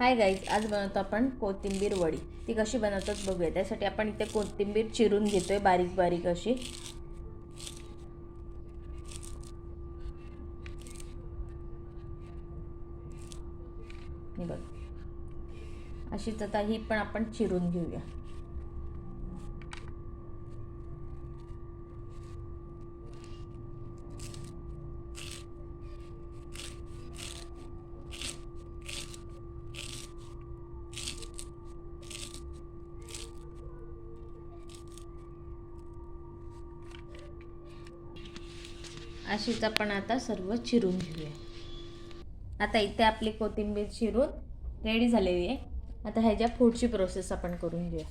Hi guys आज बनवतो आपण कोथिंबीर वडी. ती कशी बनवतात बघूया. त्यासाठी आपण इथे कोथिंबीर चिरून घेतो आहे बारीक बारीक अशी. बघ. अशीच आता ही पण आपण चिरून घेऊया. अशीच आपण आता सर्व चिरून घेऊया. आता इथे आपली कोथिंबीर चिरून रेडी झालेली आहे. आता ह्याच्या पुढची प्रोसेस आपण करून घेऊया.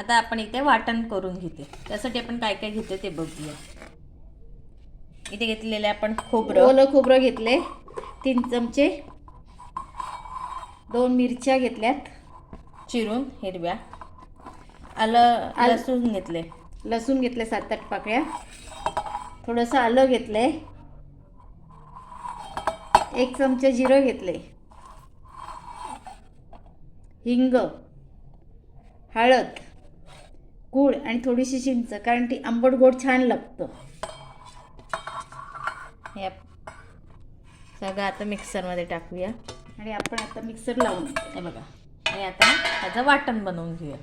आता आपण इथे वाटण करून घेते. त्यासाठी आपण काय काय घेतो ते बघूया. इथे घेतलेले आपण खोबरं. ओलं खोबरं घेतले. तीन चमचे. दोन मिरच्या घेतल्यात. चिरून हिरव्या. आलं आलं. लसूण घेतले. लसूण घेतले सात आठ पाकळ्या. थोडंसं आलं घेतलंय. एक चमचे जिरं घेतले हिंग हळद गूळ आणि थोडीशी चिंच कारण ती आंबट गोड छान लागतं. हे सगळं आता मिक्सरमध्ये टाकूया. आणि आपण आता मिक्सर लावून हे बघा. आणि आता त्याचं वाटण बनवून घेऊया.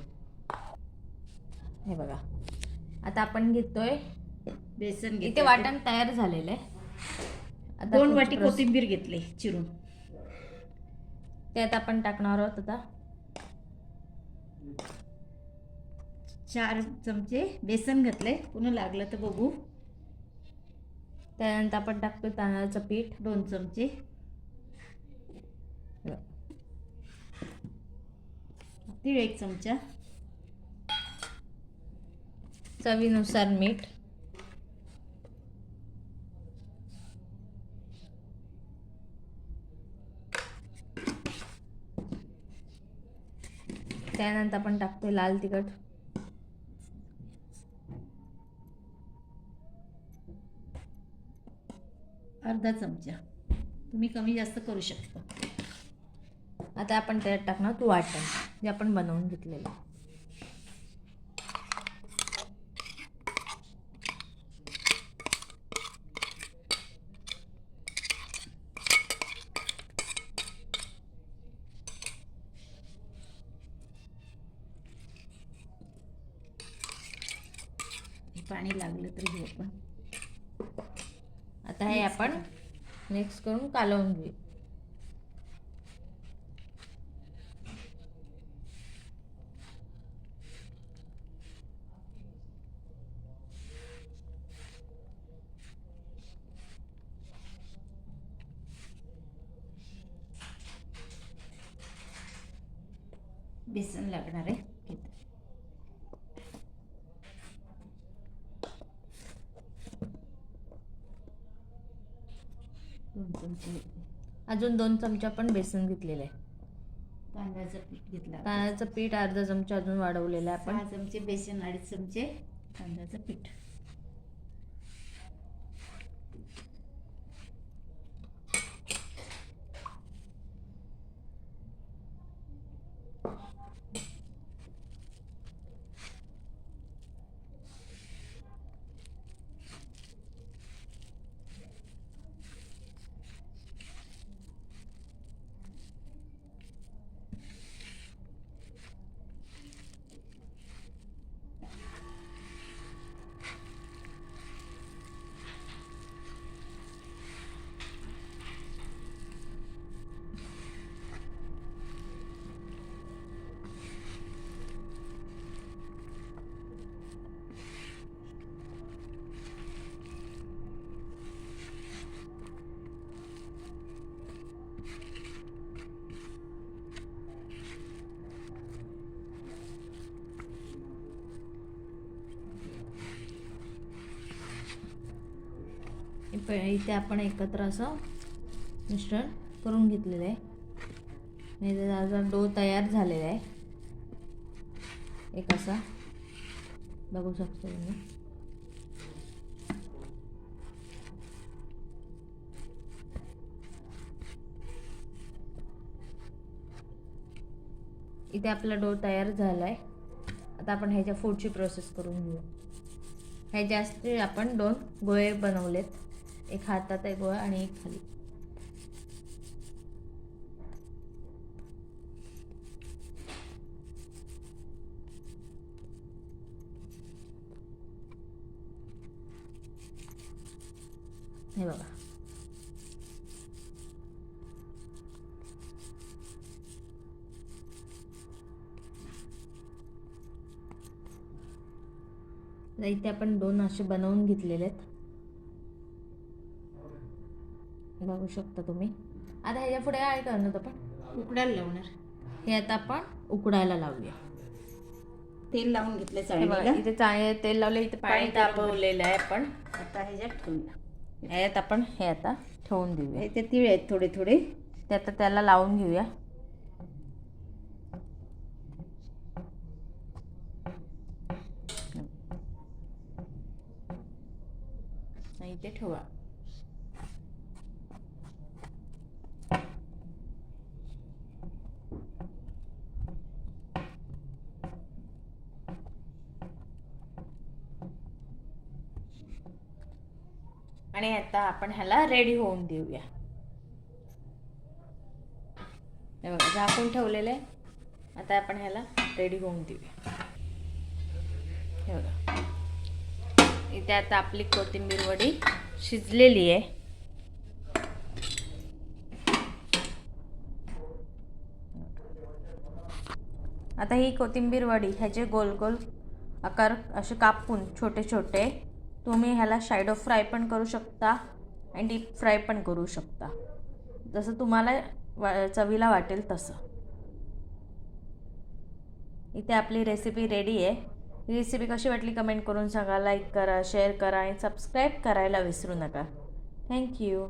हे बघा. आता आपण घेतोय बेसन इथे घेतलं. वाटण तयार झालेलं आहे. आता दोन पुढची वाटी प्रोसेस- कोथिंबीर घेतली चिरून. त्यात आपण टाकणार आहोत आता. चार चमचे बेसन घातले पुन्हा लागलं तर बघू. त्यानंतर आपण टाकतो तांदळाचं पीठ. दोन चमचे. तीळ एक चमचा. चवीनुसार मीठ. त्यानंतर आपण टाकतोय लाल तिखट. अर्धा चमचा. तुम्ही कमी जास्त करू शकता. आता आपण त्यात टाकणार तू वाटण जे आपण बनवून घेतलेलं. पाणी लागलं तर घेऊ आपण. आता हे आपण मिक्स करून कालवून घेऊ. बेसन लागणार आहे. दोन चमचे. अजून दोन चमचा पण बेसन घेतलेलं आहे. तांदळाचं पीठ घेतलं तांदळाचं पीठ अर्धा चमचा अजून वाढवलेलं आहे आपण. चमचे बेसन अडीच चमचे तांदळाचं पीठ. इप- इथे आपण एकत्र असं मिश्रण करून घेतलेलं आहे आणि त्याचा डो तयार झालेला आहे एक असा. बघू शकतो तुम्ही. इथे आपला डो तयार झाला आहे आता आपण ह्याच्या फूडची प्रोसेस करून घेऊ. ह्या जास्त आपण दोन गोळे बनवलेत. एक हातात एक गोळा आणि एक खाली. हे बघा. इथे आपण दोन असे बनवून घेतलेले आहेत. बघू शकता तुम्ही. आता ह्याच्या पुढे काय करणार आपण? उकडायला लावणार. हे आता आपण उकडायला लावूया. तेल लावून घेतलं चाळणीला. इथे चाळे तेल लावले इथे पाणी पाणी तापवलं. तापवलेलं आहे आपण. आता ह्याच्यात ठेवूया ह्यात आपण हे आता ठेवून देऊया. इथे तिळ आहेत थोडे थोडे. ते आता त्याला लावून घेऊया. इथे ठेवा. आणि आता आपण ह्याला रेडी होऊन देऊया. हे बघा झाकून ठेवलेलं आहे. आता आपण ह्याला रेडी होऊन देऊया. हे बघा. इथे आता आपली कोथिंबीर वडी शिजलेली आहे. आता ही कोथिंबीर वडी ह्याचे गोल गोल आकार असे कापून छोटे छोटे तुम्ही ह्याला शायडो फ्राय पण करू शकता आणि डीप फ्राय पण करू शकता. जसं तुम्हाला वा चवीला वाटेल तसं. इथे आपली रेसिपी रेडी आहे. ही रेसिपी कशी वाटली कमेंट करून सांगा. लाईक करा शेअर करा आणि सबस्क्राईब करायला विसरू नका. थँक्यू